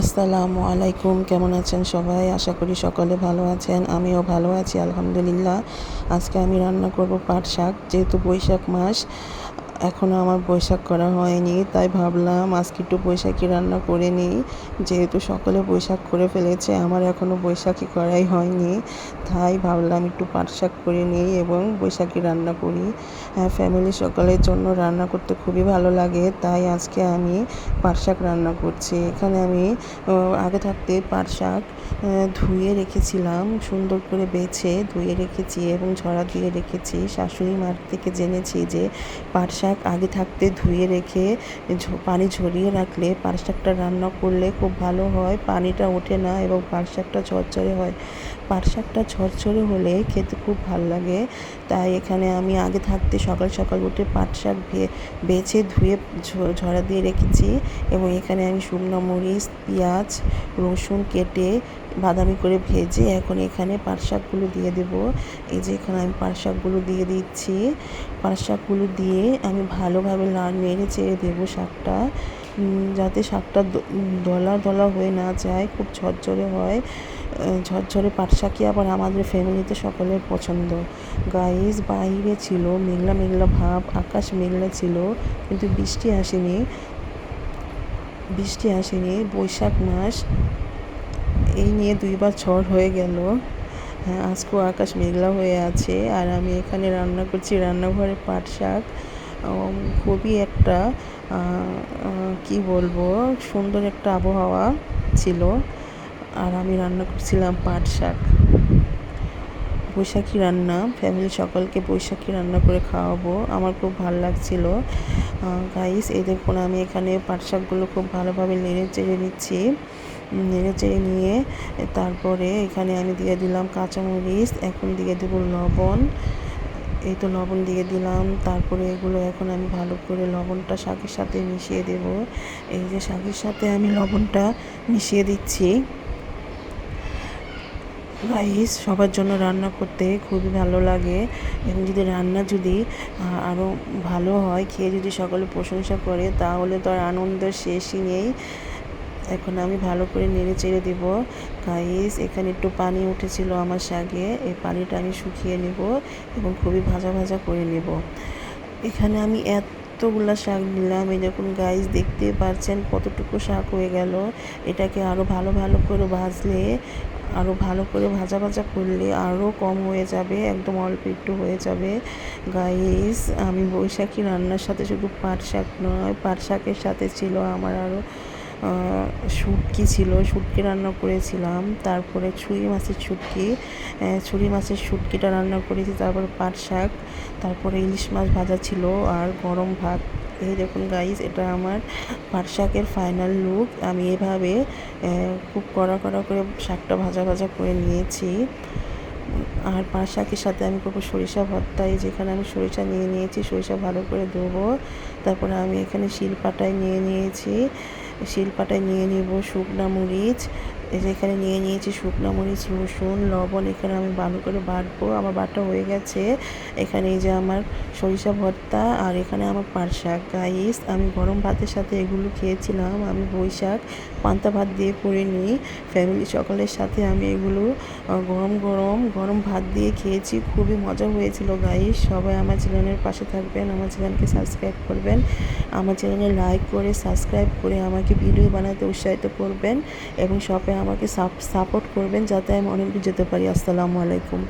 আসসালামু আলাইকুম, কেমন আছেন সবাই? আশা করি সকলে ভালো আছেন, আমিও ভালো আছি, আলহামদুলিল্লাহ। আজকে আমি রান্না করব পাট শাক, যেহেতু বৈশাখ মাস এখনও আমার বৈশাখ করা হয়নি, তাই ভাবলাম আজকে একটু বৈশাখী রান্না করে নিই। যেহেতু সকলে বৈশাখ করে ফেলেছে, আমার এখনও বৈশাখী করাই হয়নি, তাই ভাবলাম একটু পাট শাক করে নিই এবং বৈশাখী রান্না করি। হ্যাঁ ফ্যামিলি সকলের জন্য রান্না করতে খুবই ভালো লাগে, তাই আজকে আমি পাট শাক রান্না করছি। এখানে আমি আগে থাকতে পাট শাক ধুয়ে রেখেছিলাম, সুন্দর করে বেছে, ধুয়ে রেখেছি এবং ঝরা দিয়ে রেখেছি। শাশুড়ি মার থেকে জেনেছি যে পাট শাক আগে থাকতে ধুয়ে রেখে পানি ঝরিয়ে রাখলে পাট শাকটা রান্না করলে খুব ভালো হয়, পানিটা ওঠে না এবং পাট শাকটা ঝরঝরে হয়। পাট শাকটা ঝরঝরে হলে খেতে খুব ভালো লাগে। তাই এখানে আমি আগে থাকতে সকাল সকাল উঠে পাট শাক বেছে ধুয়ে ঝরা দিয়ে রেখেছি এবং এখানে আমি শুকনো মরিচ, পেঁয়াজ, রসুন কেটে বাদামি করে ভেজে এখন এখানে পাট শাকগুলো দিয়ে দেবো। এই যে এখানে আমি পাট শাকগুলো দিয়ে দিচ্ছি। পাট শাকগুলো দিয়ে আমি ভালোভাবে লাল নেড়ে চেড়ে দেবো শাকটা। যাতে শাকটা দলা দলা হয়ে না যায়, খুব ঝরঝরে হয়। ঝরঝরে পাট শাকই আবার আমাদের ফ্যামিলিতে সকলের পছন্দ। গাইস বাইরে ছিল, মেঘলা মেঘলা ভাব, আকাশ মেঘলা ছিল, কিন্তু বৃষ্টি আসেনি। বৃষ্টি আসেনি, বৈশাখ মাস, এই নিয়ে দুইবার ঝড় হয়ে গেল। হ্যাঁ আজকেও আকাশ মেঘলা হয়ে আছে, আর আমি এখানে রান্না করছি রান্নাঘরে পাট শাক খুবই একটা কি বলব, সুন্দর একটা আবহাওয়া ছিল। আর আমি রান্না করছিলাম পাট শাক। বৈশাখী রান্না ফ্যামিলি সকলকে বৈশাখী রান্না করে খাওয়াবো। আমার খুব ভালো লাগছিল। গাইস এই দেখুন, আমি এখানে পাট শাকগুলো খুব ভালোভাবে নেড়ে চেড়ে নিচ্ছি। নেড়ে চেড়ে নিয়ে তারপরে এখানে আমি দিয়ে দিলাম কাঁচামরিচ, এখন দিয়ে দেবো লবণ। এই তো লবণ দিয়ে দিলাম। তারপরে এগুলো এখন আমি ভালো করে লবণটা শাকের সাথে মিশিয়ে দেব। এই যে শাকের সাথে আমি লবণটা মিশিয়ে দিচ্ছি। রাইস সবার জন্য রান্না করতে খুবই ভালো লাগে। এবং যদি রান্না যদি আরও ভালো হয়, খেয়ে যদি সকলে প্রশংসা করে, তাহলে তো আর আনন্দের শেষই নেই। এখন আমি ভালো করে নেড়ে চেড়ে দেবো। গাইস এখানে একটু পানি উঠেছিল আমার শাকে এই পানিটা আমি শুকিয়ে নেব এবং খুবই ভাজা ভাজা করে নেব। এখানে আমি এত এতগুলা শাক নিলাম। এই দেখুন গাইস দেখতে পাচ্ছেন কতটুকু শাক হয়ে গেল। এটাকে আরও ভালো ভালো করে ভাজলে আরও ভালো করে ভাজা ভাজা করলে আরও কম হয়ে যাবে, একদম অল্প একটু হয়ে যাবে। গাইস আমি বৈশাখী রান্নার সাথে শুধু পাট শাক নয়, পাট শাকের সাথে ছিল আমার আরও শুটকি ছিল, শুটকি রান্না করেছিলাম। তারপরে ছুরি মাছের শুটকি ছুরি মাছের শুটকিটা রান্না করেছি, তারপরে পাট শাক, তারপরে ইলিশ মাছ ভাজা ছিল আর গরম ভাত। এই দেখুন গাইস এটা আমার পাট শাকের ফাইনাল লুক আমি এভাবে খুব কড়া কড়া করে শাকটা ভাজা ভাজা করে নিয়েছি। আর পাঁচ শাকের সাথে আমি করব সরিষা ভর্তা, এই যেখানে আমি সরিষা নিয়ে নিয়েছি, সরিষা ভালো করে দেবো তারপরে আমি এখানে শিলপাটায় নিয়ে নিয়েছি। শিলপাটায় নিয়ে নিব শুকনা মরিচ এখানে নিয়ে নিয়েছি শুকনো মরিচ, রসুন, লবণ, এখানে আমি ভালো করে বাটবো। আমার বাটা হয়ে গেছে। এখানে এই যে আমার সরিষা ভর্তা আর এখানে আমার পাট শাক। গাইস আমি গরম ভাতের সাথে এগুলো খেয়েছিলাম। আমি বৈশাখ, পান্তা ভাত দিয়ে করে নিই। ফ্যামিলি সকলের সাথে আমি এগুলো গরম গরম গরম ভাত দিয়ে খেয়েছি। খুবই মজা হয়েছিল গাইস সবাই আমার চ্যানেলের পাশে থাকবেন, আমার চ্যানেলকে সাবস্ক্রাইব করবেন। আমার চ্যানেলে লাইক করে সাবস্ক্রাইব করে আমাকে ভিডিও বানাতে উৎসাহিত করবেন এবং শপে আমাকে সাপোর্ট করবেন যাতে আমি অনেক দূর যেতে পারি। আসসালামু আলাইকুম।